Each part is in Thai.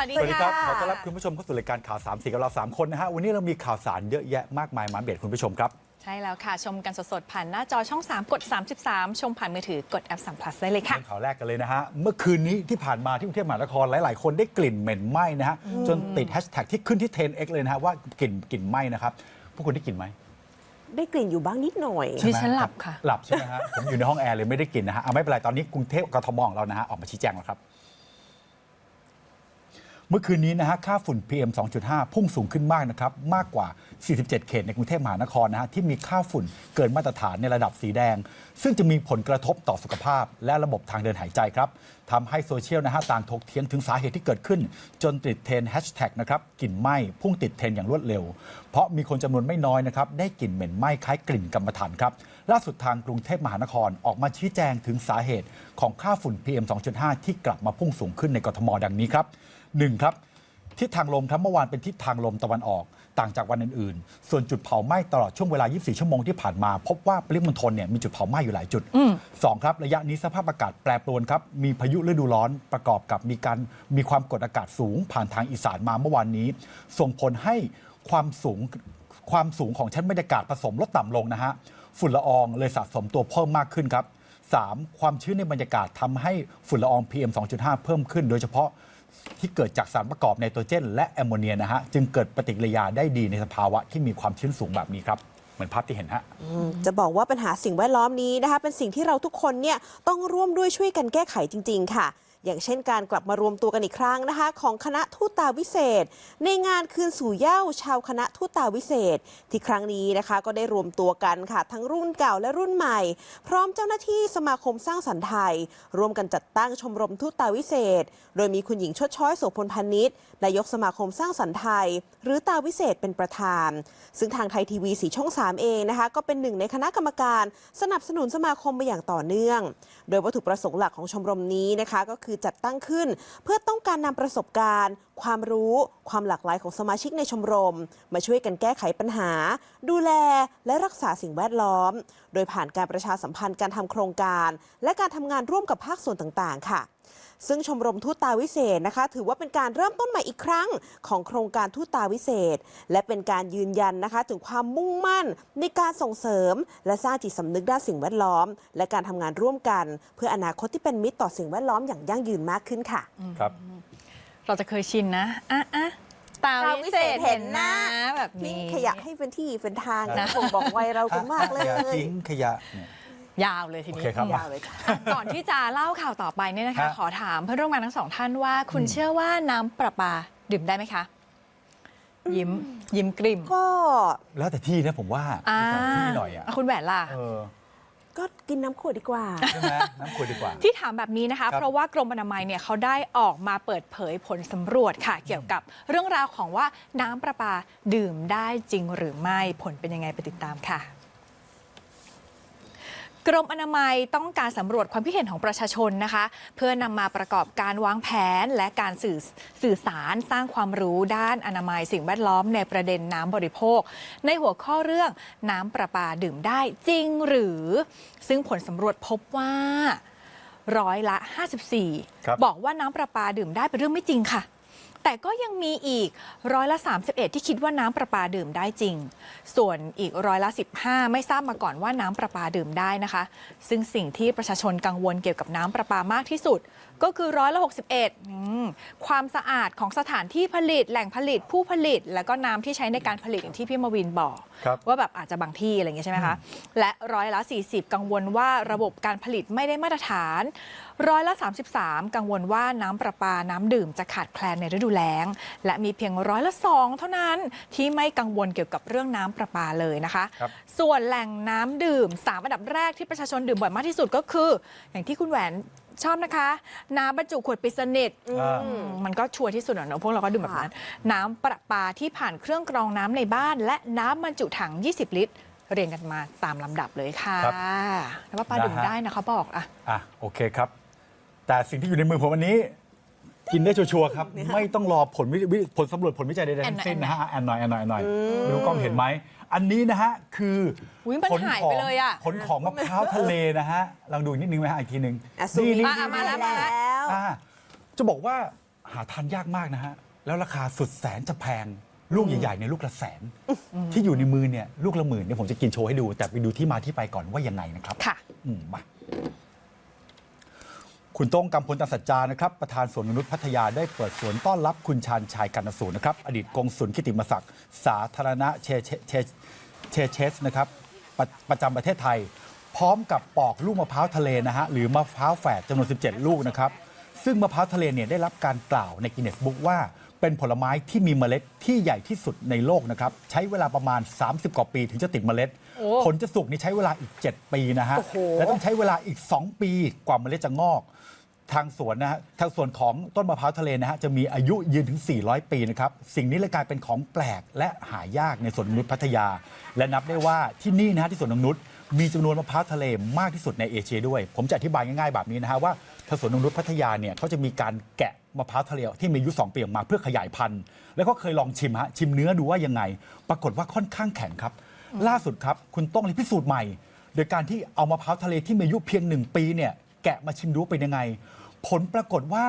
สวัสดีสวัสดีครับค่ะขอต้อนรับคุณผู้ชมเข้าสู่รายการข่าวสามสีกับเราสามคนนะฮะ วันนี้เรามีข่าวสารเยอะแยะมากมายมาอัปเบียดคุณผู้ชมครับ ใช่แล้วค่ะ ชมกันสดๆ ผ่านหน้าจอช่อง 3 กด 33 ชมผ่านมือถือกดแอป3 plus ได้เลยค่ะเริ่มข่าวแรกกันเลยนะฮะ เมื่อคืนนี้ที่ผ่านมาที่กรุงเทพมหานครหลาย ๆ คนได้กลิ่นเหม็นไหม้นะฮะ จนติดแฮชแท็กที่ขึ้นที่เทนเอ็กเลยนะฮะว่ากลิ่นกลิ่นไหม้นะครับ พวกคุณได้กลิ่นไหมได้กลิ่นอยู่บ้างนิดหน่อยดิฉันหลับค่ะ หลับใช่ไหมฮะ ผมอยู่ในห้องแอร์เลยไม่ได้กลิ่นนะฮะเอาไม่เป็นไรตอนนี้กรุงเทพกทมของเรานะฮะออกมาชี้แจงแล้วครับ เมื่อคืนนี้นะฮะค่าฝุ่น PM 2.5 พุ่งสูงขึ้นมากนะครับ มากกว่า 47 เขตในกรุงเทพมหานครนะฮะที่มีค่าฝุ่นเกินมาตรฐานในระดับสีแดง ซึ่งจะมีผลกระทบต่อสุขภาพ และระบบทางเดินหายใจครับทำให้โซเชียลนะฮะต่างถกเถียงถึงสาเหตุที่เกิดขึ้น จนติดเทรนแฮชแท็กนะครับกลิ่นไหม้พุ่งติดเทรนอย่างรวดเร็ว เพราะมีคนจำนวนไม่น้อยนะครับได้กลิ่นเหม็นไหม้คล้ายกลิ่นกรรมฐานครับล่าสุดทางกรุงเทพมหานครออกมาชี้แจงถึงสาเหตุของค่าฝุ่น PM 2.5 ที่กลับมาพุ่งสูงขึ้นในกทมดังนี้ครับ หนึ่งครับทิศทางลมครับเมื่อวานเป็นทิศทางลมตะวันออก ต่างจากวันอื่นๆ ส่วนจุดเผาไหม้ตลอดช่วงเวลา 24 ชั่วโมงที่ผ่านมา พบว่าปริมณฑลเนี่ยมีจุดเผาไหม้อยู่หลายจุด 2 ครับ ระยะนี้สภาพอากาศแปรปรวนครับ มีพายุฤดูร้อนประกอบกับมีการมีความกดอากาศสูง ผ่านทางอีสานมาเมื่อวานนี้ ส่งผลให้ความสูงความสูงของชั้นบรรยากาศผสมลดต่ำลงนะฮะฝุ่นละอองเลยสะสมตัวเพิ่มมากขึ้นครับ 3. ความชื้นในบรรยากาศทำให้ฝุ่นละออง PM 2.5 เพิ่มขึ้น โดยเฉพาะ ที่เกิดจากสารประกอบไนโตรเจน และแอมโมเนียนะฮะจึงเกิดปฏิกิริยาได้ดีในสภาวะที่มีความชื้นสูงแบบนี้ครับ เหมือนภาพที่เห็นฮะจะบอกว่าปัญหาสิ่งแวดล้อมนี้นะคะ เป็นสิ่งที่เราทุกคนเนี่ยต้องร่วมด้วยช่วยกันแก้ไขจริง ๆ ค่ะ อย่างเช่นการกลับมารวมตัวกันอีกครั้งนะคะ ของคณะทูตตาวิเศษ ในงานคืนสู่เย้าชาวคณะทูตตาวิเศษ ที่ครั้งนี้นะคะก็ได้รวมตัวกันค่ะ ทั้งรุ่นเก่าและรุ่นใหม่ พร้อมเจ้าหน้าที่สมาคมสร้างสรรค์ไทย ร่วมกันจัดตั้งชมรมทูตตาวิเศษ โดยมีคุณหญิงชดช้อยโสพลพานิชนายกสมาคมสร้างสรรค์ไทย หรือตาวิเศษเป็นประธาน ซึ่งทางไทยทีวีสีช่อง 3 เองนะคะ ก็เป็นหนึ่งในคณะกรรมการ สนับสนุนสมาคมมาอย่างต่อเนื่อง โดยวัตถุประสงค์หลักของชมรมนี้นะคะก็คือจัดตั้งขึ้น เพื่อต้องการนำประสบการณ์ ความรู้ ความหลากหลายของสมาชิกในชมรม มาช่วยกันแก้ไขปัญหา ดูแลและรักษาสิ่งแวดล้อม โดยผ่านการประชาสัมพันธ์การทำโครงการ และการทำงานร่วมกับภาคส่วนต่างๆ ค่ะ ซึ่งชมรมทูตตาวิเศษนะคะ ถือว่าเป็นการเริ่มต้นใหม่อีกครั้งของโครงการทูตตาวิเศษ และเป็นการยืนยันนะคะ ถึงความมุ่งมั่นในการส่งเสริม และสร้างจิตสำนึกด้านสิ่งแวดล้อม และการทำงานร่วมกัน เพื่ออนาคตที่เป็นมิตรต่อสิ่งแวดล้อมอย่างยั่งยืนมากขึ้นค่ะครับเราจะเคยชินนะอะอะตาวิเศษเห็นหน้าแบบทิ้งนี้ขยะให้เป็นที่เป็นทางนะนะผมบอกไว้เรากันมากเลยขยะทิ้งขยะเนี่ย ยาวเลยทีโอนี้เคครับ ยาวเลยค่ะ อะก่อนที่จะเล่าข่าวต่อไปเนี่ยนะคะ ฮะ ขอถามเพื่อนร่วมงานทั้งสองท่านว่า คุณเชื่อว่าน้ำประปาดื่มได้ไหมคะ ยิ้มยิ้มกริมก็แล้วแต่ที่นะผมว่าอ่าแล้วแต่ที่หน่อยอะคุณแหวนล่ะ เออก็กินน้ำขวดดีกว่า ใช่ไหมน้ำขวดดีกว่า ที่ถามแบบนี้นะคะ ครับเพราะว่ากรมอนามัยเนี่ยเขาได้ออกมาเปิดเผยผลสำรวจค่ะ เกี่ยวกับเรื่องราวของว่าน้ำประปาดื่มได้จริงหรือไม่ผลเป็นยังไงไปติดตามค่ะ กรมอนามัยต้องการสำรวจความคิดเห็นของประชาชนนะคะ เพื่อนำมาประกอบการวางแผนและการสื่อสื่อสารสร้างความรู้ด้านอนามัยสิ่งแวดล้อมในประเด็นน้ำบริโภค ในหัวข้อเรื่องน้ำประปาดื่มได้จริงหรือ ซึ่งผลสำรวจพบว่าร้อยละครับ54บอกว่าน้ำประปาดื่มได้เป็นเรื่องไม่จริงค่ะ แต่ก็ยังมีอีกร้อยละ 31 ที่คิดว่าน้ำประปาดื่มได้จริง ส่วนอีกร้อยละ 15 ไม่ทราบมาก่อนว่าน้ำประปาดื่มได้นะคะ ซึ่งสิ่งที่ประชาชนกังวลเกี่ยวกับน้ำประปามากที่สุด ก็คือร้อยละ61อืมความสะอาดของสถานที่ผลิตแหล่งผลิตผู้ผลิต แล้วก็น้ำที่ใช้ในการผลิตอย่างที่พี่มาวินบอก ครับ ว่าแบบอาจจะบางที่อะไรอย่างเงี้ยใช่ไหมคะ และร้อยละ 40 กังวลว่าระบบการผลิตไม่ได้มาตรฐาน ร้อยละ 33 กังวลว่าน้ำประปาน้ำดื่มจะขาดแคลนในฤดูแล้ง และมีเพียงร้อยละสองเท่านั้นที่ไม่กังวลเกี่ยวกับเรื่องน้ำประปาเลยนะคะ ครับ ส่วนแหล่งน้ำดื่ม 3 อันดับแรกที่ประชาชนดื่มบ่อยมากที่สุดก็คือ อย่างที่คุณแหวน ชอบนะคะ น้ำบรรจุขวดปิดสนิทอ่าอืมมันก็ชัวร์ที่สุดอะเนอะพวกเราก็ดื่มแบบนั้น น้ำประปาที่ผ่านเครื่องกรองน้ำในบ้าน และน้ำบรรจุถัง 20 ลิตร เรียงกันมาตามลำดับเลยค่ะ ครับน้ำประปาดื่มนะฮะ ได้นะเขาบอกอะอะโอเคครับ แต่สิ่งที่อยู่ในมือผมวันนี้ กินได้ชัวร์ๆครับ ไม่ต้องรอผลวิวิผลสำรวจผลวิจัยใดๆทั้งสิ้นนะฮะแอนหน่อยแอนหน่อยแอนหน่อยไม่รู้กล้องเห็นไหม อันนี้นะฮะคืออยมันผลหายขอไปงเลยอะผลของมะพร้าวทะเลนะฮะลองดูอีกนิดนึงไหมฮะอีกทีหนึ่งอะซูมนี่อะมาแล้วมาแล้วอ่าจะบอกว่าหาทานยากมากนะฮะ แล้วราคาสุดแสนจะแพง ลูกใหญ่ๆในยลูกละแสน ที่อยู่ในมือเนี่ยลูกละหมื่นเนี่ยผมจะกินโชว์ให้ดู แต่ไปดูที่มาที่ไปก่อนว่ายังไงนะครับค่ะ อืมมา คุณโต้งกำพลตันสัจจานะครับประธานสวนนกนุษย์พัทยาได้เปิดสวนต้อนรับคุณชาญชายกันสูรนะครับอดีตกงสุลกิติมศักดิ์สาธารณะเชเชเชเชเชสนะครับประประจำประเทศไทย พร้อมกับปอกลูกมะพร้าวทะเลนะฮะหรือมะพร้าวแฝดจำนวน 17 ลูกนะครับซึ่งมะพร้าวทะเลเนี่ยได้รับการกล่าวในกินเนสบุ๊กว่า เป็นผลไม้ที่มีเมล็ดที่ใหญ่ที่สุดในโลกนะครับใช้เวลาประมาณ 30 กว่าปีถึงจะติดเมล็ด โอ้ผลจะสุกนี่ใช้เวลาอีก 7 ปีนะฮะ โอ้โห และต้องใช้เวลาอีก 2 ปีกว่าเมล็ดจะงอก ทางสวนนะฮะทางสวนของต้นมะพร้าวทะเลนะฮะจะมีอายุยืนถึง 400 ปีนะครับสิ่งนี้เลยกลายเป็นของแปลกและหายากในสวนนกนุษย์พัทยา และนับได้ว่าที่นี่นะฮะที่สวนนกนุษย์มีจำนวนมะพร้าวทะเลมากที่สุดในเอเชียด้วย ผมจะอธิบายง่ายๆแบบนี้นะฮะว่าทางสวนนกนุษย์พัทยาเนี่ยเขาจะมีการแกะมะพร้าวทะเลที่มีอายุ2ปีออกมาเพื่อขยายพันธุ์ แล้วก็เคยลองชิมฮะชิมเนื้อดูว่ายังไง ปรากฏว่าค่อนข้างแข็งครับ ล่าสุดครับคุณต้องเลยพิสูจน์ใหม่ โดยการที่เอามะพร้าวทะเลที่มีอายุเพียงหนึ่งปีเนี่ยแกะมาชิมดูว่าเป็นยังไง ผลปรากฏว่า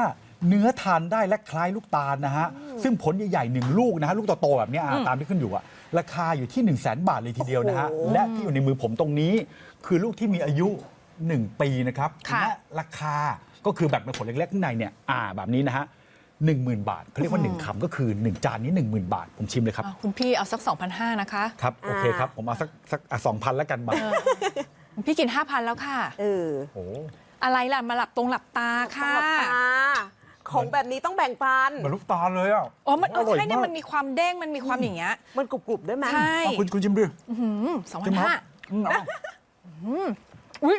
เนื้อทานได้และคล้ายลูกตาลนะฮะ ซึ่งผลใหญ่ๆหนึ่งลูกนะฮะ ลูกโตๆแบบเนี้ยอะตามที่ขึ้นอยู่อะราคาอยู่ที่ 1 0 0 0 0แบาทเลยทีเดียวนะฮะโอ้โหและที่อยู่ในมือผมตรงนี้ คือลูกที่มีอายุ 1 ปีนะครับค่ะ และราคาก็คือแบบเป็นผลเล็กๆข้างในเนี่ยอ่าแบบนี้นะฮะหนึ่งหมื่นบาทเขาเรียกว่าหนึ่งคำก็คือหนึ่งจานนี้10,000บาทผมชิมเลยครับ อะคุณพี่เอาสัก 2,500 นะคะ ครับโอเคครับผมเอาสักสักสองพันแล้วกันบาทคุณพี่กิน 5,000 แล้วค่ะ เออ โอ้ อะไรล่ะมาหลับตรงหลับตาค่ะขอบตาของแบบนี้ต้องแบ่งปัน เหมือนลูกตาลเลยอะอ๋อมันเออร่ยใช่เนี่ยากมันมีความเด้งมันมีความอย่างเงี้ยมันกรุบๆด้วยไหมใช่เอาคุณคุณชิมดิสองพัชินมครับห้าอืมเอาอุ้ย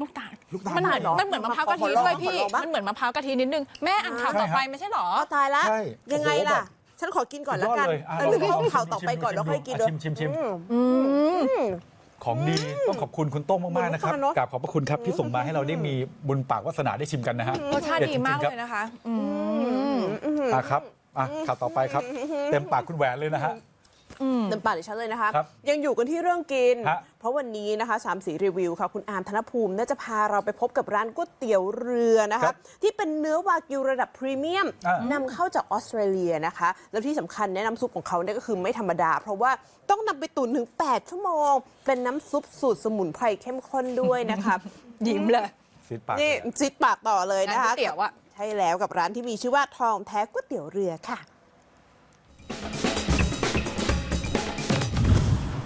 ลูกตาลลูกตาลมันเหมือนเหรอมันเหมือนมะพร้าวกะทิขอลองด้วยพี่ขอลองบ้าง มันเหมือนมะพร้าวกะทินิดนึงแม่อ่านข่าวใช่ต่อไปฮะไม่ใช่หรอ อ๋อตายแล้วใช่ยังไงโอ้โหล่ะแบบฉันขอกินก่อนแล้วกันสุดยอดเลยอะเออหรือลองให้ๆข่าวต่อไปก่อนแล้วค่อยกินชิมชิมชิม อืม ของดีต้องขอบคุณคุณโต้งมากๆนะครับเหมือนลูกตาลเนอะ กราบขอบพระคุณครับที่ส่งมาให้เราได้มีบุญปากวาสนาได้ชิมกันนะฮะรสชาติเด็ดีจริงๆมากครับเลยนะคะอืม อะครับอะข่าวต่อไปครับ เต็มปากคุณแหวนเลยนะฮะ เต็มปากดิฉันเลยนะคะ ครับยังอยู่กันที่เรื่องกิน ฮะ เพราะวันนี้นะคะสามสีรีวิวค่ะคุณอาร์มธนภูมิน่าจะพาเราไปพบกับร้านก๋วยเตี๋ยวเรือนะครัคะ บที่เป็นเนื้อวากิวระดับพรีเมียมอ่านำเข้าจากออสเตรเลียนะคะ แล้วที่สำคัญแนะนำซุปของเขาเนี่ยก็คือไม่ธรรมดา เพราะว่าต้องนำไปตุ๋นถึง 8 ชั่วโมง เป็นน้ำซุปสูตรสมุนไพรเข้มข้นด้วยนะคะ ยิ้มเลยซีดปากนี่เลยอะ ซิดปากต่อเลยร้านนะก๋วคะยเตี๋ยวอะ ใช่แล้วกับร้านที่มีชื่อว่าทองแท้ก๋วยเตี๋ยวเรือค่ะ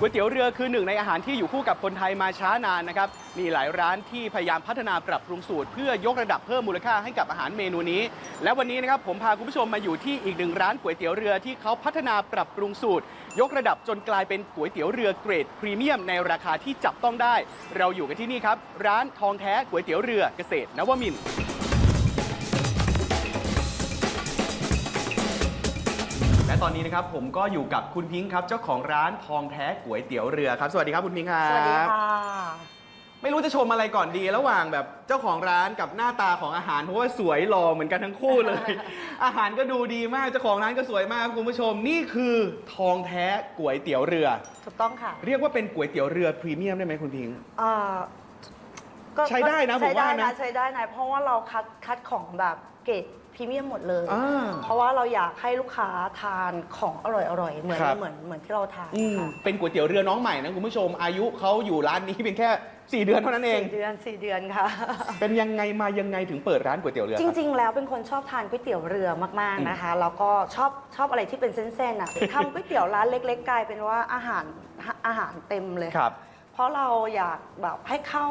ก๋วยเตี๋ยวเรือคือหนึ่งในอาหารที่อยู่คู่กับคนไทยมาช้านานนะครับ มีหลายร้านที่พยายามพัฒนาปรับปรุงสูตร เพื่อยกระดับเพิ่มมูลค่าให้กับอาหารเมนูนี้ และวันนี้นะครับผมพาคุณผู้ชมมาอยู่ที่อีกหนึ่งร้านก๋วยเตี๋ยวเรือที่เขาพัฒนาปรับปรุงสูตร ยกระดับจนกลายเป็นก๋วยเตี๋ยวเรือเกรดพรีเมียมในราคาที่จับต้องได้ เราอยู่กันที่นี่ครับร้านทองแท้ก๋วยเตี๋ยวเรือเกษตรนวมินทร์ ตอนนี้นะครับผมก็อยู่กับคุณพิงค์ครับเจ้าของร้านทองแท้ก๋วยเตี๋ยวเรือครับ สวัสดีครับคุณพิงค์ครับ สวัสดีค่ะไม่รู้จะชมอะไรก่อนดีระหว่างแบบเจ้าของร้านกับหน้าตาของอาหารเพราะว่าสวยหล่อเหมือนกันทั้งคู่เลย อาหารก็ดูดีมากเจ้าของร้านก็สวยมากครับคุณผู้ชมนี่คือทองแท้ก๋วยเตี๋ยวเรือ ถูกต้องค่ะเรียกว่าเป็นก๋วยเตี๋ยวเรือพรีเมียมได้ไหมคุณพิงค์ เอ่อก็ใช้ได้นะใช้ผมว่าได้นะนะใช้ได้นะเพราะว่าเราคัดคัดของแบบเกรดพ รีเมียมหมดเลย อ่า เพราะว่าเราอยากให้ลูกค้าทานของอร่อยๆ เหมือนครับ เหมือนเหมือนที่เราทานอืมค่ะเป็นก๋วยเตี๋ยวเรือน้องใหม่นะคุณผู้ชม อายุเขาอยู่ร้านนี้เพียงแค่ 4 เดือนเท่านั้นเอง สี่เดือนสี่เดือนค่ะ เป็นยังไงมายังไงถึงเปิดร้านก๋วยเตี๋ยวเรือจครับ ริง ๆ แล้วเป็นคนชอบทานก๋วยเตี๋ยวเรือมาก ๆ นะคะ แล้วก็ชอบชอบอะไรที่เป็นเส้นๆอะทำก๋วยเตี๋ยวร้านเล็ก ๆ กลายเป็นว่าอาหารอาหารเต็มเลย ครับเพ ราะเราอยากแบบให้เข้า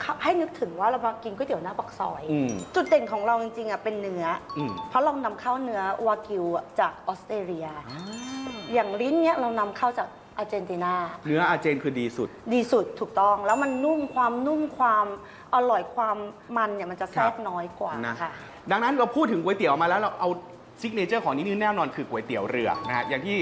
เข้าให้นึกถึงว่าเรามากินก๋วยเตี๋ยวหน้าปักซอย อืม จุดเด่นของเราจริงๆอะเป็นเนื้ออม เพราะเรานำเข้าเนื้อวากิวจากออสเตรเลีย อย่างลิ้นเนี้ยเรานำเข้าจากอาร์เจนตินา เนื้ออาเจนคือดีสุด ดีสุดถูกต้องแล้วมันนุ่มความนุ่มความอร่อยความมันเนี่ยมันจะแทรกน้อยกว่านะค่ะ ดังนั้นเราพูดถึงก๋วยเตี๋ยวมาแล้วเราเอาซิกเนเจอร์ของนี่แน่นอนคือก๋วยเตี๋ยวเรือนะฮะอย่างที่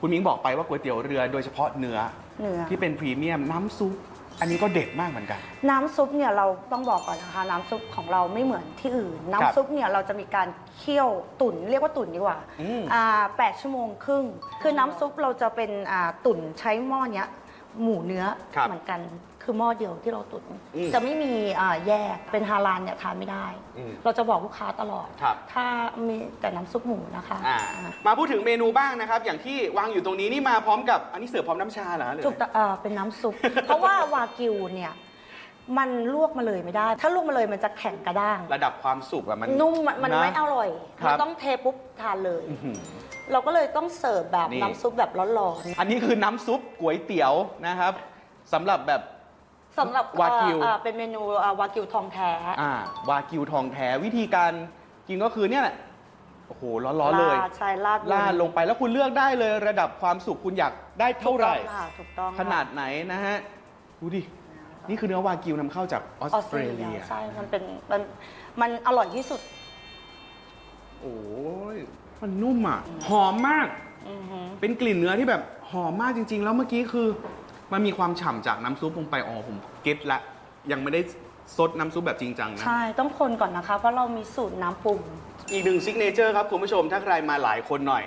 คุณมิ้งบอกไปว่าก๋วยเตี๋ยวเรือโดยเฉพาะเนื้อ เนื้อ ที่เป็นพรีเมียมน้ำซุป อันนี้ก็เด็ดมากเหมือนกัน น้ำซุปเนี่ยเราต้องบอกก่อนนะคะ น้ำซุปของเราไม่เหมือนที่อื่น น้ำซุปเนี่ยเราจะมีการเคี่ยวตุ๋นเรียกว่าตุ๋นดีกว่าอืม อ่าแปดชั่วโมงครึ่ง คือน้ำซุปเราจะเป็นอ่าตุ๋นใช้หม้อเนี้ยหมูเนื้อเหมือนกัน คือหม้อเดียวที่เราตุ๋นอืมจะไม่มีอ่าแยกเป็นฮาลาลเนี่ยทานไม่ได้ อืมเราจะบอกลูกค้าตลอด ครับ ถ้ามีแต่น้ำซุปหมูนะคะอ่าอ่ามาพูดถึงเมนูบ้างนะครับ อย่างที่วางอยู่ตรงนี้นี่มาพร้อมกับอันนี้เสิร์ฟพร้อมน้ำชาเหรอหรือถูกต้องเอ่อเป็นน้ำซุป เพราะว่าวากิวเนี่ยมันลวกมาเลยไม่ได้ ถ้าลวกมาเลยมันจะแข็งกระด้าง ระดับความสุกอะมัน นุ่มมันมันนะไม่อร่อยครับมันต้องเทปุ๊บทานเลย อื้อหือ เราก็เลยต้องเสิร์ฟแบบนี่ น้ำซุปแบบร้อนอันนี้คือน้ำซุปก๋วยเตี๋ยวนะครับสำหรับแบบๆ สำหรับวากิว เอ่อเอ่อเป็นเมนูเอ่อวากิวทองแท้ อ่าวากิวทองแท้วิธีการกินก็คือเนี่ยแหละโอ้โหร้อนๆเลยาดใช่ลาดบนลาดลงไปแล้วคุณเลือกได้เลยระดับความสุกคุณอยากได้เท่าไหร่ ถูกต้องค่ะถูกต้องขนาดไหนนะฮะ ดูดิ นี่คือเนื้อวากิวนำเข้าจากออออสสเตเตรรเลีเลียยใช่ มันเป็นมันมันอร่อยที่สุดโอ้ยมันนุ่มอะ หอมมาก อือหือเป็นกลิ่นเนื้อที่แบบหอมมากจริง ๆ แล้วเมื่อกี้คือ มันมีความฉ่ำจากน้ำซุปลงไปอ๋อผมเก็ตละยังไม่ได้ซดน้ำซุปแบบจริงจังนะ ใช่ต้องคนก่อนนะคะ เพราะเรามีสูตรน้ำปรุง อีกหนึ่งซิกเนเจอร์ครับคุณผู้ชมถ้าใครมาหลายคนหน่อย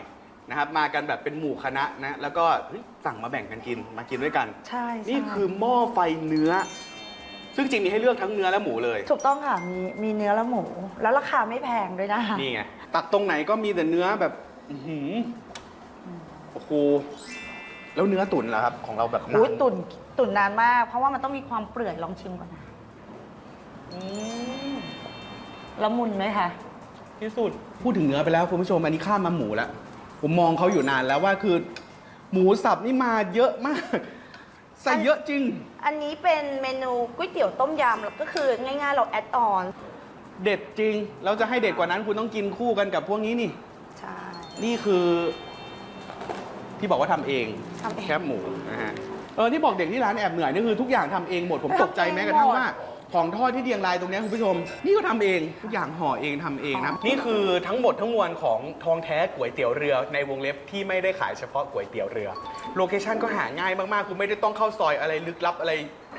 นะครับมากันแบบเป็นหมู่คณะนะแล้วก็เฮ้ยสั่งมาแบ่งกันกินมากินด้วยกัน ใช่ใช่นี่คือหม้อไฟเนื้อ ซึ่งจริงมีให้เลือกทั้งเนื้อและหมูเลย ถูกต้องค่ะ มีมีเนื้อและหมู แล้วราคาไม่แพงด้วยนะคะ นี่ไงตักตรงไหนก็มีแต่เนื้อแบบ อื้อหือโอ้โห แล้วเนื้อตุ๋นเหรอครับของเราแบบอุ้ยนานตุ่นตุ่นนานมาก เพราะว่ามันต้องมีความเปื่อยลองชิมก่อนนะอืมละมุนไหมคะ ที่สุด พูดถึงเนื้อไปแล้วคุณผู้ชมอันนี้ข้ามมาหมูแล้ว ผมมองเขาอยู่นานแล้วว่าคือ หมูสับนี่มาเยอะมาก ใส่เยอะจริง อันนี้เป็นเมนูก๋วยเตี๋ยวต้มยำแล้วก็คือง่ายๆเราแอดออนเด็ดจริงเราจะให้เด็ดกว่านั้นคุณต้องกินคู่กันกับพวกนี้นี่ ใช่ นี่คือ ที่บอกว่าทำเองทำเอง แคบหมูนะฮะเออที่บอกเด็กที่ร้านแอบเหนื่อยนี่คือทุกอย่างทำเองหมดผมตกใจทำเองแม้กระทั่งหมดว่า ของทอดที่เรียงรายตรงเนี้ยคุณผู้ชม นี่ก็ทำเองทุกอย่างห่อเองทำเองนะนี่คือทั้งหมดทั้งมวลของทองแท้ก๋วยเตี๋ยวเรือในวงเล็บที่ไม่ได้ขายเฉพาะก๋วยเตี๋ยวเรือ โลเคชั่นก็หาง่ายมากๆคุณไม่ได้ต้องเข้าซอยอะไรลึกลับอะไร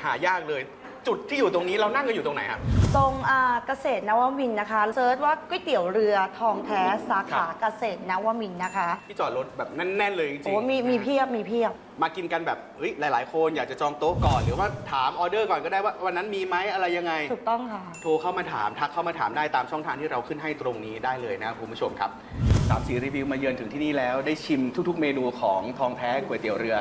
หายากเลย จุดที่อยู่ตรงนี้เรานั่งกันอยู่ตรงไหนครับ ตรงอ่าเกษตรนวมินทร์นะคะเซิร์ชว่าก๋วยเตี๋ยวเรือทองแท้สาครัขาบเกษตรนวมินทร์นะคะที่จอดรถแบบแน่นๆเลยจริงๆโอ้มีมีเพียบมีเพียบ มากินกันแบบเฮ้ยหลาย ๆ คนอยากจะจองโต๊ะก่อน หรือว่าถามออเดอร์ก่อนก็ได้ว่าวันนั้นมีไหมอะไรยังไง ถูกต้องค่ะ โทรเข้ามาถามทักเข้ามาถามได้ตามช่องทางที่เราขึ้นให้ตรงนี้ได้เลยนะครับคุณผู้ชมครับสามสีรีวิวมาเยือนถึงที่นี่แล้วได้ชิมทุก ๆ เมนูของทองแท้ก๋วยเตี๋ยวเรือ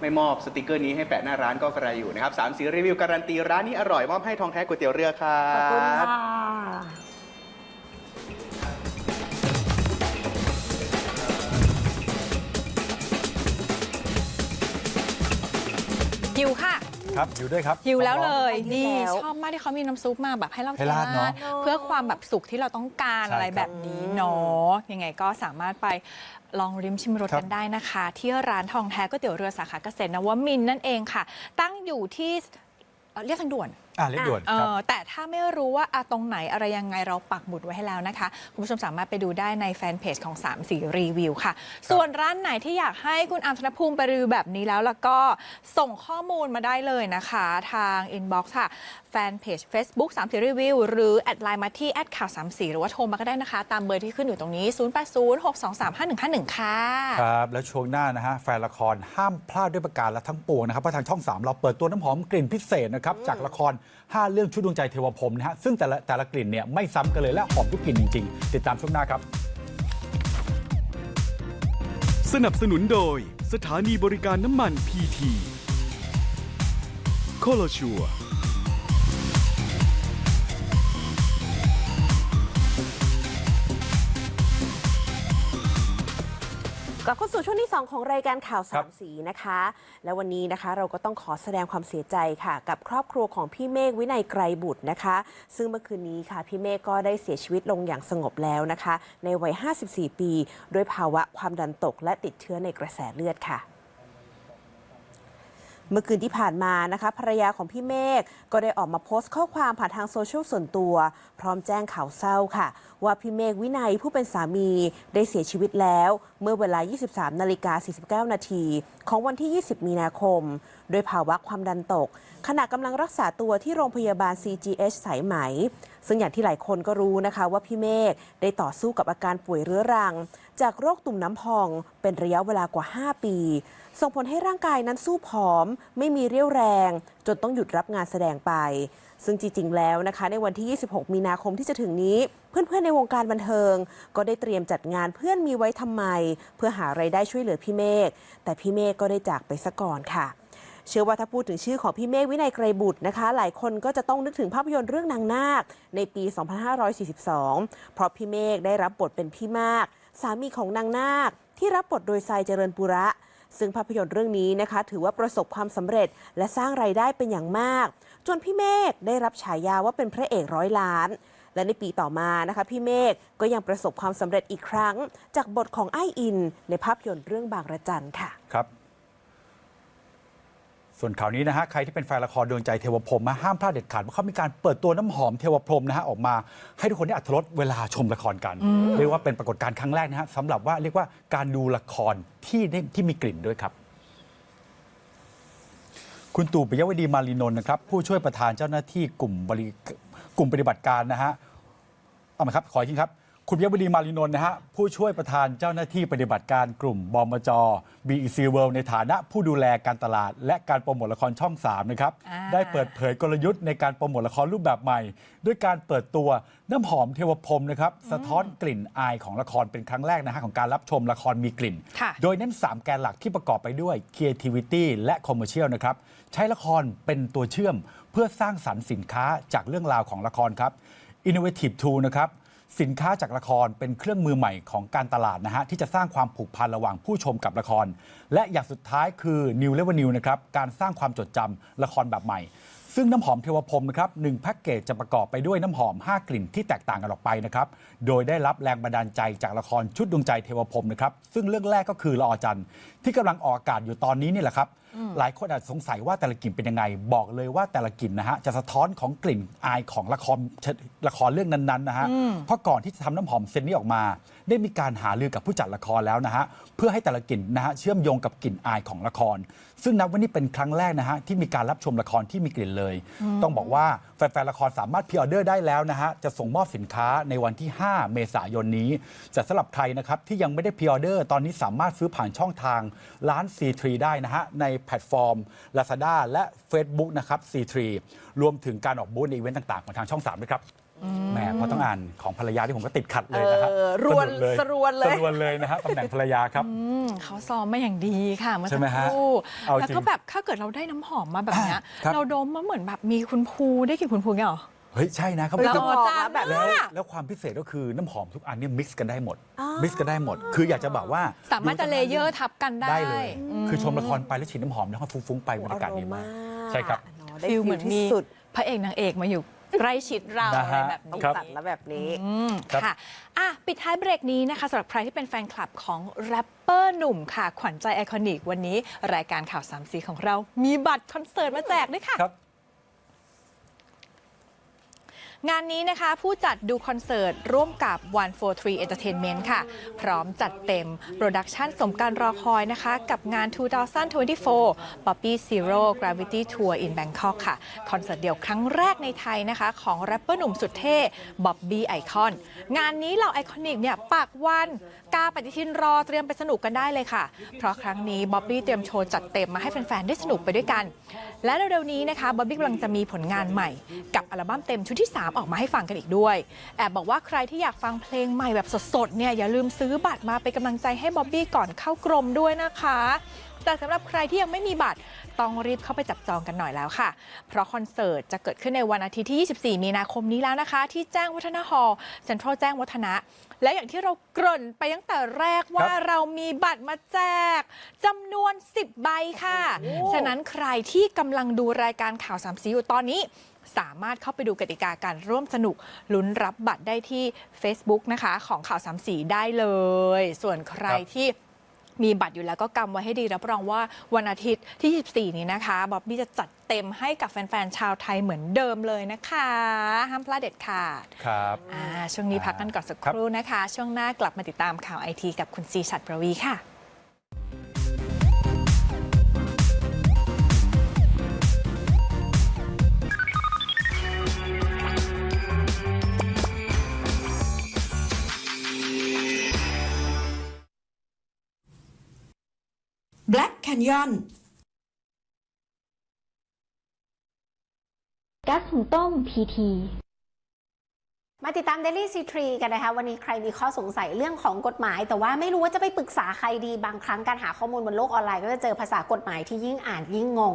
ไม่มอบสติกเกอร์นี้ให้แปะหน้าร้านก็กระไรอยู่นะครับสามสีรีวิวการันตีร้านนี้อร่อยมอบให้ทองแท้ก๋วยเตี๋ยวเรือครัขอบคุณบ ค่ะ หิวค่ะ ครับอยู่ด้วยครับ หิวแล้วเลยหิวนี่แล้ว ชอบมากที่เขามีน้ำซุปมาแบบให้เราให้ราดเนอะเพื่อความแบบสุกที่เราต้องการใช่อะไรครับแบบนี้เนาะยังไงก็สามารถไปลองริมชิมรสครับ กันได้นะคะ ที่ร้านทองแท้ก๋วยเตี๋ยวเรือสาขาเกษตรนวมินทร์นั่นเองค่ะ ตั้งอยู่ที่เอ่อเรียกทางด่วน อ่าเรียกด่วนเอครับอแต่ถ้าไม่รู้ว่าอะตรงไหนอะไรยังไงเราปักหมุดไว้ให้แล้วนะคะ คุณผู้ชมสามารถไปดูได้ในแฟนเพจของ3 4รีวิวค่ะ ส่วนร้านไหนที่อยากให้คุณอามธนภูมิไปรีวิวแบบนี้แล้ว แล้วก็ส่งข้อมูลมาได้เลยนะคะ ทางอินบ็อกซ์ค่ะ แฟนเพจ Facebook 3 4รีวิวหรือ แอดไลน์มาที่แอดข่าว3 4หรือว่าโทรมาก็ได้นะคะ ตามเบอร์ที่ขึ้นอยู่ตรงนี้ 0806235151 ค่ะ ครับ แล้วช่วงหน้านะฮะ แฟนละครห้ามพลาดด้วยประการและทั้งปวงนะครับเพราะทางช่อง 3 เราเปิดตัวน้ำหอมกลิ่นพิเศษนะครับ จากละคร5 เรื่องชุดดวงใจเทวพรมนะฮะซึ่งแต่ละแต่ละกลิ่นเนี่ยไม่ซ้ำกันเลยและหอมทุกกลิ่นจริง ๆ ติดตามช่วงหน้าครับ สนับสนุนโดยสถานีบริการน้ำมันพีทีโคโลชัว กลับเข้าสู่ช่วงที่ 2 ของรายการข่าวครัสาบมสีนะคะ และวันนี้นะคะเราก็ต้องขอแสดงความเสียใจค่ะ กับครอบครัวของพี่เมฆวินัยไกรบุตรนะคะ ซึ่งเมื่อคืนนี้ค่ะ พี่เมฆก็ได้เสียชีวิตลงอย่างสงบแล้วนะคะ ในวัย 54 ปี ด้วยภาวะความดันตกและติดเชื้อในกระแสเลือดค่ะ เมื่อคืนที่ผ่านมานะคะภรรยาของพี่เมฆก็ได้ออกมาโพสต์ข้อความผ่านทางโซเชียลส่วนตัว พร้อมแจ้งข่าวเศร้าค่ะ ว่าพี่เมฆวินัยผู้เป็นสามีได้เสียชีวิตแล้ว เมื่อเวลา 23 นาฬิกา 49 นาทีของวันที่ 20 มีนาคม ด้วยภาวะความดันตก ขณะกำลังรักษาตัวที่โรงพยาบาล CGH สายไหม ซึ่งอย่างที่หลายคนก็รู้นะคะว่าพี่เมฆได้ต่อสู้กับอาการป่วยเรื้อรัง จากโรคตุ่มน้ำพอง เป็นระยะเวลากว่า 5 ปี ส่งผลให้ร่างกายนั้นสู้ผอม ไม่มีเรี่ยวแรง จนต้องหยุดรับงานแสดงไป ซึ่งจริงๆแล้วนะคะ ในวันที่ 26 มีนาคมที่จะถึงนี้ เพื่อนๆในวงการบันเทิง ก็ได้เตรียมจัดงานเพื่อนมีไว้ทำไม เพื่อหาไรายได้ช่วยเหลือพี่เมฆแต่พี่เมฆก็ได้จากไปซะก่อนค่ะ เชื่อว่าถ้าพูดถึงชื่อของพี่เมฆวินัยไกรบุตรนะคะ หลายคนก็จะต้องนึกถึงภาพยนตร์เรื่องนางนาค ในปี 2542 เพราะพี่เมฆได้รับบทเป็นพี่มาก สามีของนางนาค ที่รับบทโดยทรายเจริญปุระ ซึ่งภาพยนตร์เรื่องนี้นะคะ ถือว่าประสบความสำเร็จ และสร้างไรายได้เป็นอย่างมาก จนพี่เมฆได้รับฉายาว่าเป็นพระเอกร้อยล้านและในปีต่อมานะคะพี่เมฆก็ยังประสบความสำเร็จอีกครั้ง จากบทของไอ้อิน ในภาพยนตร์เรื่องบางระจันค่ะ ครับ ส่วนข่าวนี้นะฮะใครที่เป็นแฟนละครดวงใจเทวพรหมนะห้ามพลาดเด็ดขาดเพราะเขามีการเปิดตัวน้ำหอมเทวพรหมนะฮะออกมา ให้ทุกคนได้อัธรสเวลาชมละครกัน เรียกว่าเป็นปรากฏการณ์ครั้งแรกนะฮะสำหรับว่าเรียกว่าการดูละครที่ได้ที่มีกลิ่นด้วยครับคุณตู่ปิยวดีมารีนนท์นะครับผู้ช่วยประธานเจ้าหน้าที่กลุ่มบริกลุ่มปฏิบัติการนะฮะเอามาครับขออีกทีครับ คุณปิยวดีมารีนนท์นะฮะผู้ช่วยประธานเจ้าหน้าที่ปฏิบัติการกลุ่มบมจ BEC World ในฐานะผู้ดูแลการตลาด และการโปรโมทละครช่อง 3 นะครับอ่าได้เปิดเผยกลยุทธ์ในการโปรโมทละครรูปแบบใหม่ ด้วยการเปิดตัวน้ำหอมเทวพรหมนะครับ สะท้อนกลิ่นอายของละครเป็นครั้งแรกนะฮะของการรับชมละครมีกลิ่นค่ะโดยเน้น 3 แกนหลักที่ประกอบไปด้วย creativity และ commercial นะครับใช้ละครเป็นตัวเชื่อม เพื่อสร้างสรรค์สินค้าจากเรื่องราวของละครครับ innovative tool นะครับ สินค้าจากละครเป็นเครื่องมือใหม่ของการตลาดนะฮะที่จะสร้างความผูกพันระหว่างผู้ชมกับละคร และอย่างสุดท้ายคือ new revenue นะครับการสร้างความจดจำละครแบบใหม่ ซึ่งน้ำหอมเทวพรหมนะครับหนึ่งแพ็กเกจจะประกอบไปด้วยน้ำหอม 5 กลิ่นที่แตกต่างกันออกไปนะครับโดยได้รับแรงบันดาลใจจากละครชุดดวงใจเทวพรหมนะครับซึ่งเรื่องแรกก็คือละออจันทร์ที่กำลังออกอากาศอยู่ตอนนี้นี่แหละครับ หลายคนอาจสงสัยว่าแต่ละกลิ่นเป็นยังไง บอกเลยว่าแต่ละกลิ่นนะฮะจะสะท้อนของกลิ่นอายของละครละครเรื่องนั้นๆนะฮะเพราะก่อนที่จะทำน้ำหอมเซนนี้ออกมา ได้มีการหารือกับผู้จัดละครแล้วนะฮะเพื่อให้แต่ละกลิ่นนะฮะเชื่อมโยงกับกลิ่นอายของละคร ซึ่งนับว่านี่เป็นครั้งแรกนะฮะที่มีการรับชมละครที่มีกลิ่นเลย ต้องบอกว่า แฟนๆละครสามารถพิออเดอร์ได้แล้วนะฮะจะส่งมอบสินค้าในวันที่ 5 เมษายนนี้แต่สำหรับใครนะครับที่ยังไม่ได้พิออเดอร์ตอนนี้สามารถซื้อผ่านช่องทางร้าน C3 ได้นะฮะในแพลตฟอร์ม Lazada และ Facebook นะครับ C3 รวมถึงการออกบูธในอีเวนต์ต่างๆของทางช่อง3ด้วยครับ แหมพอต้องอ่านของภรรยาที่ผมก็ติดขัดเลยนะฮะเออรวนสะดุดสรวนเลย สรวนเลยนะฮะตำแหน่งภรรยาครับ อืมเขาซ้อมมาอย่างดีค่ะเมื่อใช่สักไหมคฮะรู่เอาจริงแล้วก็แบบถ้าเกิดเราได้น้ำหอมมาแบบเนี้ย ครับ เราดมมาเหมือนแบบมีคุณภูได้กลิ่นคุณภูเงี้ยเหรอ เฮ้ย ใช่นะเขาเฮ้ยบอกจะว่าบอกจ้านะแบบ แล้วนี้แล้วความพิเศษก็คือน้ำหอมทุกอันเนี่ยมิกซ์กันได้หมดอ๋อมิกซ์กันได้หมด คืออยากจะบอกว่าสามารถจะเลเยอร์ทับกันได้ได้เลยอืมคือชมละครไปแล้วฉีดน้ำหอมแล้วก็ฟุ้งๆไปบรรยากาศดีมาก ใช่ครับ เนอะได้ฟิลฟิเหมืลอนที่มีสุด พระเอกนางเอกมาอยู่ ใกล้ชิดเรานะอะไรฮะ แบบต้องนี้ครับตัดแล้วแบบนี้ อืมครับ ค่ะอะปิดท้ายเบรกนี้นะคะสำหรับใครที่เป็นแฟนคลับของแรปเปอร์หนุ่มค่ะ ขวัญใจไอคอนิก วันนี้ รายการข่าวสามสีของเรามีบัตรคอนเสิร์ตมาแจกด้วยค่ะ ครับ งานนี้นะคะผู้จัดดูคอนเสิร์ตร่วมกับ 143 Entertainment ค่ะ พร้อมจัดเต็มโปรดักชันสมการรอคอยนะคะ กับงาน 2024 Poppy Zero Gravity Tour in Bangkok ค่ะ คอนเสิร์ตเดี่ยวครั้งแรกในไทยนะคะ ของแรปเปอร์หนุ่มสุดเท่บ๊อบบี้ไอคอนงานนี้เหล่าไอคอนิกเนี่ยปากวันกาปฏิทินรอเตรียมไปสนุกกันได้เลยค่ะ เพราะครั้งนี้บ๊อบบี้เตรียมโชว์จัดเต็มมาให้แฟนๆได้สนุกไปด้วยกัน และเร็วๆนี้นะคะบ๊อบบี้กำลังจะมีผลงานใหม่ กับอัลบั้มเต็มชุดที่3 ออกมาให้ฟังกันอีกด้วย แอบบอกว่าใครที่อยากฟังเพลงใหม่แบบสดๆเนี่ยอย่าลืมซื้อบัตรมาเป็นกำลังใจให้บ๊อบบี้ก่อนเข้ากรมด้วยนะคะแต่สำหรับใครที่ยังไม่มีบัตรต้องรีบเข้าไปจับจองกันหน่อยแล้วค่ะ เพราะคอนเสิร์ตจะเกิดขึ้นในวันอาทิตย์ที่ 24 มีนาคมนี้แล้วนะคะ ที่แจ้งวัฒนะฮอลล์เซ็นทรัลแจ้งวัฒนะ และอย่างที่เราเกริ่นไปตั้งแต่แรกว่าครับเรามีบัตรมาแจกจำนวน 10 ใบค่ะ ฉะนั้นใครที่กำลังดูรายการข่าวสามสีอยู่ตอนนี้ สามารถเข้าไปดูกติกาการร่วมสนุกลุ้นรับบัตรได้ที่ Facebook นะคะ ของข่าวสามสีได้เลย ส่วนใครครับ ที่ มีบัตรอยู่แล้วก็กำไว้ให้ดีรับรองว่าวันอาทิตย์ที่ 24 นี้นะคะบ๊อบบี้จะจัดเต็มให้กับแฟนๆ ชาวไทยเหมือนเดิมเลยนะคะ ห้ามพลาดเด็ดขาดครับอ่าช่วงนี้พักกันก่อนสักครู่นะคะ ช่วงหน้ากลับมาติดตามข่าวไอทีกับคุณซีชัดประวีค่ะ Black Canyon ก๊าซหุงต้ม PT มาติดตาม Daily C3 กันนะคะ วันนี้ใครมีข้อสงสัยเรื่องของกฎหมาย แต่ว่าไม่รู้ว่าจะไปปรึกษาใครดีบางครั้งการหาข้อมูลบนโลกออนไลน์ก็จะเจอภาษากฎหมายที่ยิ่งอ่านยิ่งงง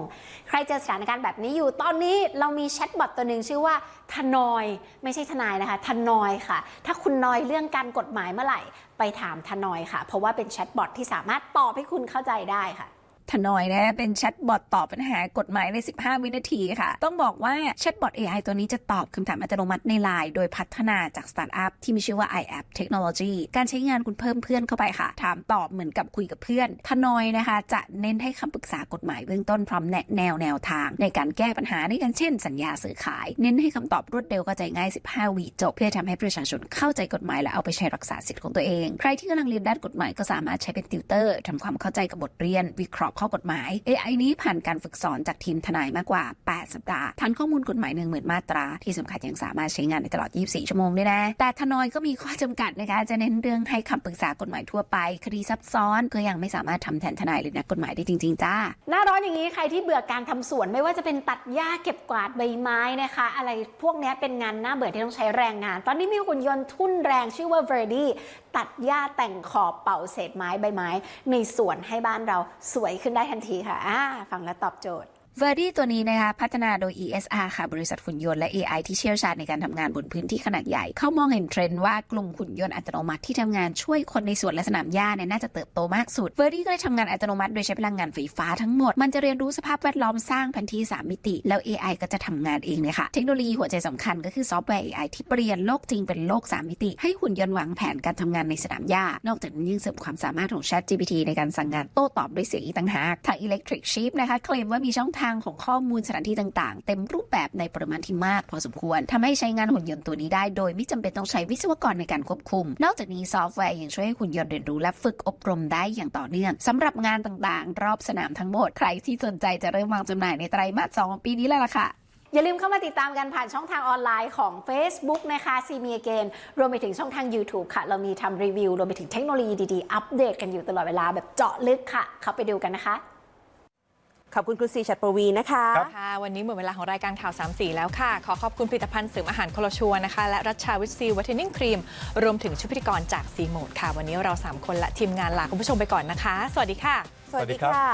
ใครเจอสถานการณ์แบบนี้อยู่ ตอนนี้เรามีแชทบอทตัวหนึ่งชื่อว่าทนอย ไม่ใช่ทนายนะคะทนอยค่ะ ถ้าคุณนอยเรื่องการกฎหมายเมื่อไหร่ ไปถามทนอยค่ะ เพราะว่าเป็นแชทบอทที่สามารถตอบให้คุณเข้าใจได้ค่ะ ทนอยนะ เป็นแชทบอทตอบปัญหากฎหมายใน 15 วินาทีค่ะ ต้องบอกว่าแชทบอท AI ตัวนี้จะตอบคำถามอัตโนมัติในไลน์โดยพัฒนาจากสตาร์ทอัพที่มีชื่อว่า iApp Technology การใช้งานคุณเพิ่มเพื่อนเข้าไปค่ะ ถามตอบเหมือนกับคุยกับเพื่อนทนอยนะคะ จะเน้นให้คำปรึกษากฎหมายเบื้องต้นพร้อมแนะแนวแนวทาง ในการแก้ปัญหาในการเช่น สัญญาซื้อขาย เน้นให้คำตอบรวดเร็วเข้าใจง่าย 15 วิจบ เพื่อทำให้ประชาชนเข้าใจกฎหมายและเอาไปใช้รักษาสิทธิ์ของตัวเอง ใครที่กำลังเรียนด้านกฎหมายก็สามารถใช้เป็นติวเตอร์ทำความเข้าใจกับบทเรียนวิเคราะห์ข้อกฎหมาย AI นี้ผ่านการฝึกสอนจากทีมทนายมากกว่า 8 สัปดาห์ ทันข้อมูลกฎหมาย10,000 มาตรา ที่สำคัญยังสามารถใช้งานในตลอด 24 ชั่วโมงได้นะ แต่ทนายก็มีข้อจำกัดนะคะ จะเน้นเรื่องให้คำปรึกษากฎหมายทั่วไป คดีซับซ้อนก็ยังไม่สามารถทำแทนทนายหรือนักกฎหมายได้จริง ๆ จ้า หน้าร้อนอย่างนี้ใครที่เบื่อการทำสวนไม่ว่าจะเป็นตัดหญ้าเก็บกวาดใบไม้นะคะ อะไรพวกนี้เป็นงานหน่าเบื่อที่ต้องใช้แรงงาน ตอนนี้มีหุ่นยนต์ทุ่นแรงชื่อว่า Verdi ตัดหญ้าแต่งขอบเป่าเศษไม้ใบไม้ ในสวนให้บ้านเราสวยขึ้นได้ทันทีค่ะอ่าฟังแล้วตอบโจทย์ v e r d i ตัวนี้นะคะพัฒนาโดย ESR ค่ะ บริษัทหุ่นยนต์และ AI ที่เชี่ยวชาญในการทำงานบนพื้นที่ขนาดใหญ่ เขามองเห็นเทรนด์ว่ากลุ่มหุ่นยนต์อัตโนมัติที่ทำงานช่วยคนในสวนและสนามหญ้าเนี่ยน่าจะเติบโตมากสุด v e r d i ก็ได้ทำงานอัตโนมัติโดยใช้พลังงานไฟฟ้าทั้งหมด มันจะเรียนรู้สภาพแวดล้อมสร้างแผนที่ 3 มิติ แล้ว AI ก็จะทำงานเองเลยค่ะ เทคโนโลยีหัวใจสำคัญก็คือซอฟต์แวร์ AI ที่เปลี่ยนโลกจริงเป็นโลก 3 มิติ ให้หุ่นยนต์วางแผนการทำงานในสนามหญ้านอกจากนี้ยังเสริมความสามารถของ ChatGPT ในการสั่งงานโต้ตอบด้วยเสียงอีกต่างหากทาง Electric Sheep นะคะเคลมว่ามีช่องทางของข้อมูลสถานที่ต่างๆ เต็มรูปแบบในปริมาณที่มากพอสมควรทำให้ใช้งานหุ่นยนต์ตัวนี้ได้ โดยไม่จำเป็นต้องใช้วิศวกรในการควบคุม นอกจากนี้ซอฟต์แวร์ยังช่วยให้หุ่นยนต์เรียนรู้และฝึกอบรมได้อย่างต่อเนื่องสำหรับงานต่างๆ รอบสนามทั้งหมด ใครที่สนใจจะเริ่มวางจำหน่ายในไตรมาสสองปีนี้แล้วล่ะค่ะอย่าลืมเข้ามาติดตามกันผ่านช่องทางออนไลน์ของ Facebook นะคะซีมีเกนรวมไปถึงช่องทาง YouTube ค่ะ เรามีทำรีวิว รวมไปถึงเทคโนโลยีดี ๆ อัปเดตกันอยู่ตลอดเวลาแบบเจาะลึกค่ะ เข้าไปดูกันนะคะ ขอบคุณคุณซีชัดประวีนะคะค่ะ วันนี้หมดเวลาของรายการข่าว3ามสีแล้วค่ะ ขอขอบคุณผลิตภัณฑ์เสริมอาหารโคโลชัวนะคะ และรัชชาวิตซีวัตเทนนิ่งครีม รวมถึงชุดพิธีกรจากซีโมดค่ะ วันนี้เรา 3 คนและทีมงานลาคุณผู้ชมไปก่อนนะคะ สวัสดีค่ะ สวัสดีค่ะ